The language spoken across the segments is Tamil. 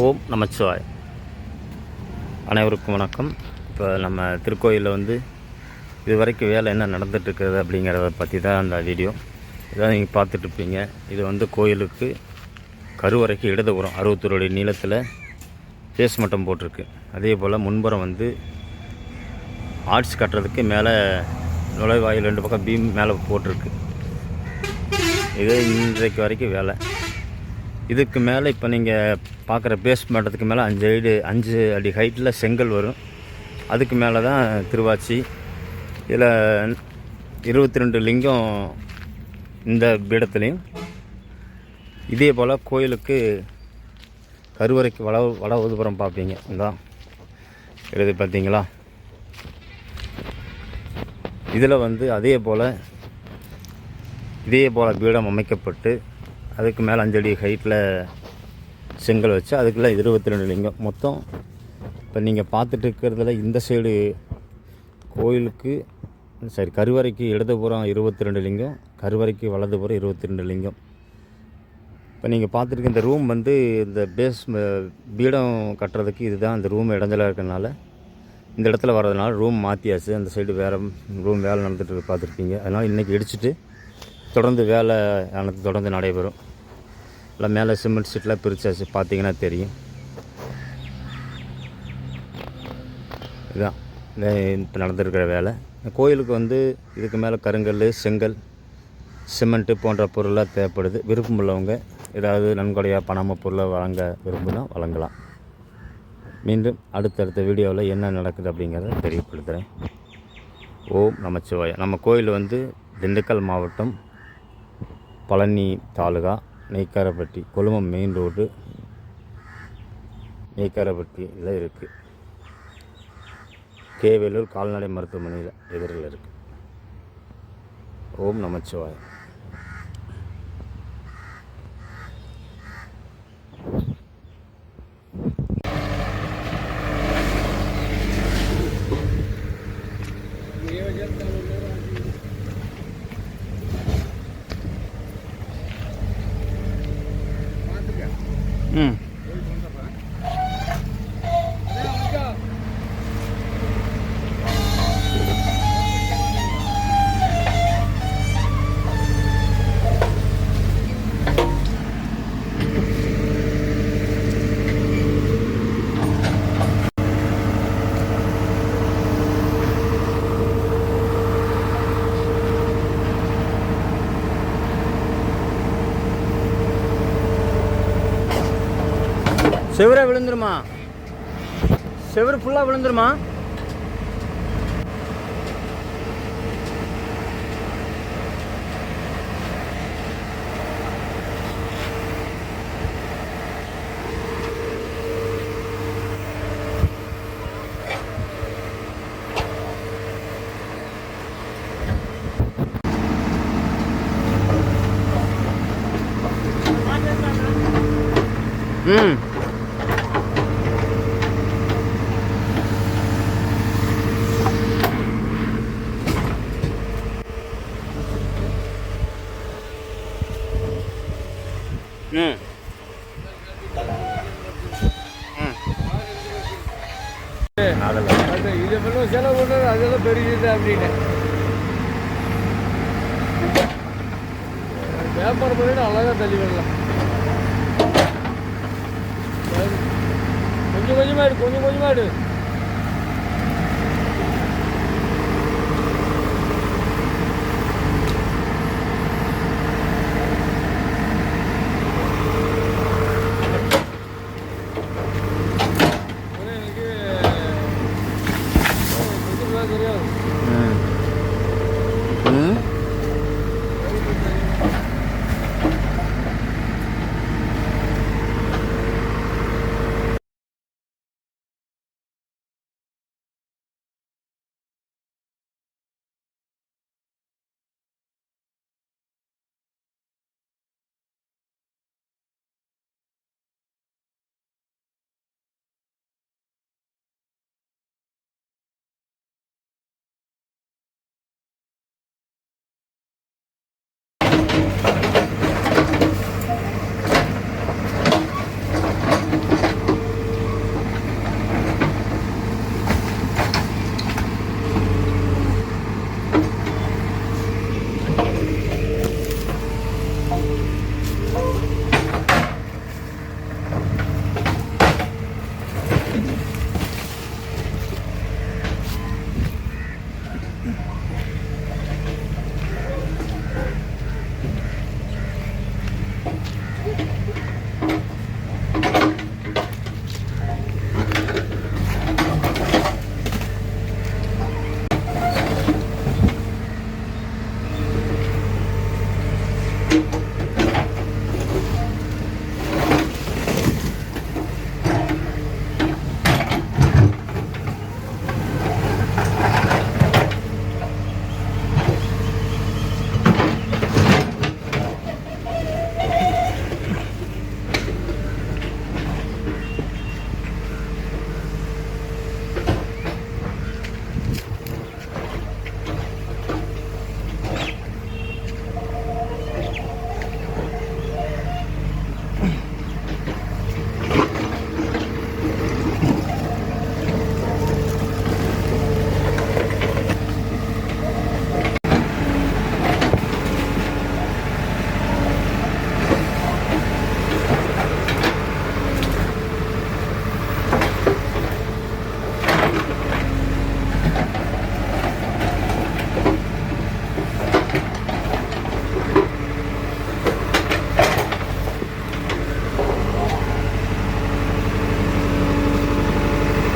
ஓம் நமச்சிவாய். அனைவருக்கும் வணக்கம். இப்போ நம்ம திருக்கோயிலில் வந்து இது வரைக்கும் வேலை என்ன நடந்துட்டுருக்குது அப்படிங்கிறத பற்றி தான் அந்த வீடியோ. இதான் நீங்கள் பார்த்துட்ருப்பீங்க இது வந்து கோயிலுக்கு கருவறைக்கு இடதுபுறம் அறுபத்தொரு அடி நீளத்தில் பேஸ் மட்டம் போட்டிருக்கு. அதே போல் முன்புறம் வந்து ஆர்ட்ஸ் கட்டுறதுக்கு மேலே நுழைவாயில் ரெண்டு பக்கம் பீம் மேலே போட்டிருக்கு. இது இன்றைக்கு வரைக்கும் வேலை. இதுக்கு மேலே இப்போ நீங்கள் பார்க்குற பேஸ் மட்டத்துக்கு மேலே அஞ்சு அடி அஞ்சு அடி ஹைட்டில் செங்கல் வரும். அதுக்கு மேலே தான் திருவாச்சி. இதில் இருபத்தி ரெண்டு லிங்கம் இந்த பீடத்துலேயும். இதே போல் கோயிலுக்கு கருவறைக்கு வட வட ஒதுபுறம் பார்ப்பீங்க. இதான் எழுதி பார்த்தீங்களா? இதில் வந்து அதே போல் இதே போல் பீடம் அமைக்கப்பட்டு அதுக்கு மேலே அஞ்சடி ஹைட்டில் செங்கல் வச்சு அதுக்குள்ளே இருபத்தி ரெண்டு லிங்கம். மொத்தம் இப்போ நீங்கள் பார்த்துட்டு இருக்கிறதுல இந்த சைடு கோயிலுக்கு சரி கருவறைக்கு இடதுபுறம் இருபத்தி ரெண்டு லிங்கம் கருவறைக்கு வலதுபுறம் இருபத்தி ரெண்டு லிங்கம். இப்போ நீங்கள் பார்த்துருக்க இந்த ரூம் வந்து இந்த பேஸ் பீடம் கட்டுறதுக்கு இதுதான் இந்த ரூம் இடைஞ்சலாக இருக்கிறனால இந்த இடத்துல வர்றதுனால ரூம் மாற்றியாச்சு அந்த சைடு வேறு ரூம் வேலை நடந்துட்டு பார்த்துருப்பீங்க அதனால் இன்றைக்கி இடிச்சிட்டு தொடர்ந்து வேலை எனக்கு தொடர்ந்து நடைபெறும். இல்லை மேலே சிமெண்ட் சீட்லாம் பிரித்தாச்சு பார்த்தீங்கன்னா தெரியும். இதுதான் இப்போ நடந்துருக்கிற வேலை. கோயிலுக்கு வந்து இதுக்கு மேலே கருங்கல் செங்கல் சிமெண்ட்டு போன்ற பொருளாக தேவைப்படுது. விருப்பம் உள்ளவங்க ஏதாவது நன்கொடையாக பணமாக பொருளை வழங்க விரும்பினா வழங்கலாம். மீண்டும் அடுத்தடுத்த வீடியோவில் என்ன நடக்குது அப்படிங்கிறத தெரியப்படுத்துகிறேன். ஓம் நமச்சிவாய. நம்ம கோயில் வந்து திண்டுக்கல் மாவட்டம் பழனி தாலுகா. நெய்க்காரப்பட்டி கொழும்பம் மெயின் ரோடு நெய்க்காரப்பட்டியில் இருக்குது கேவேலூர் கால்நடை மருத்துவமனையில் எதிரில் இருக்குது ஓம் நமச்சிவாயம். செவரே விழுந்துருமா? செவரு ஃபுல்லாக விழுந்துருமா? ம். இதை பண்ண செலவு பண்ணுறது அதெல்லாம் பெரியது அப்படின்னு வியாபாரம் பண்ணிட்டு அழகாக தள்ளி விடலாம் சரி. கொஞ்சம் கொஞ்சமாக எடு கொஞ்சம் கொஞ்சமாக எடு 네. 그래요.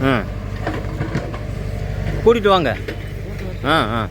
ம் கூட்டிகிட்டு வாங்க. ஆ ஆ.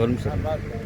गवर्नमेंट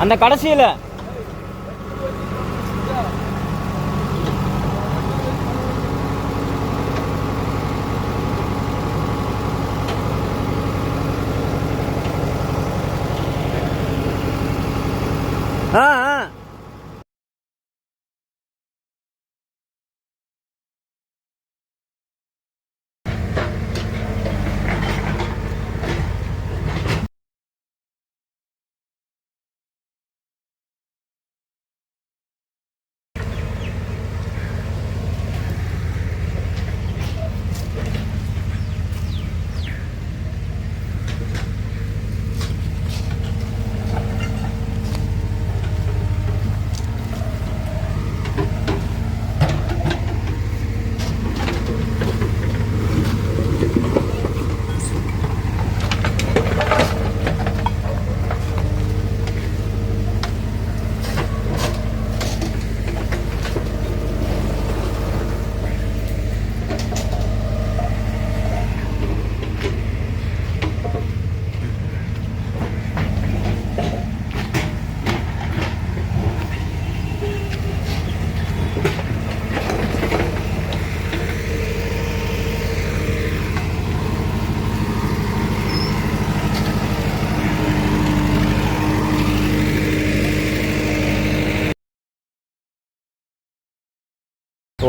அந்த கடைசியில்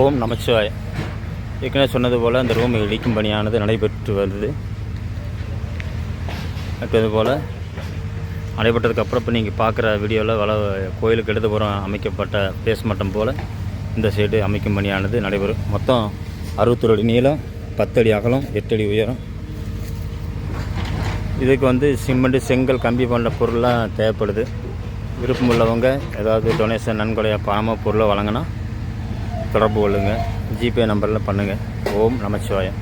ஓம் நமச்சிவாய. ஏற்கனவே சொன்னது போல் அந்த ரூமை இடிக்கும் பணியானது நடைபெற்று வருது. அடுத்தது போல் நடைபெற்றதுக்கப்புறம் இப்போ நீங்கள் பார்க்குற வீடியோவில் வள கோயிலுக்கு இடதுபுறம் அமைக்கப்பட்ட பேஸ் மட்டம் போல் இந்த சைடு அமைக்கும் பணியானது நடைபெறும். மொத்தம் அறுபத்தொரு அடி நீளம் பத்தடி அகலம் எட்டடி உயரம். இதுக்கு வந்து சிமெண்ட்டு செங்கல் கம்பி போன்ற பொருள்லாம் தேவைப்படுது. விருப்பம் உள்ளவங்க ஏதாவது டொனேஷன் நன்கொடையாக பணமாக பொருளை வழங்கினா தொடர்பு கொள்ளுங்கள் ஜிபே நம்பரில் பண்ணுங்கள் ஓம் நமச்சிவாயம்.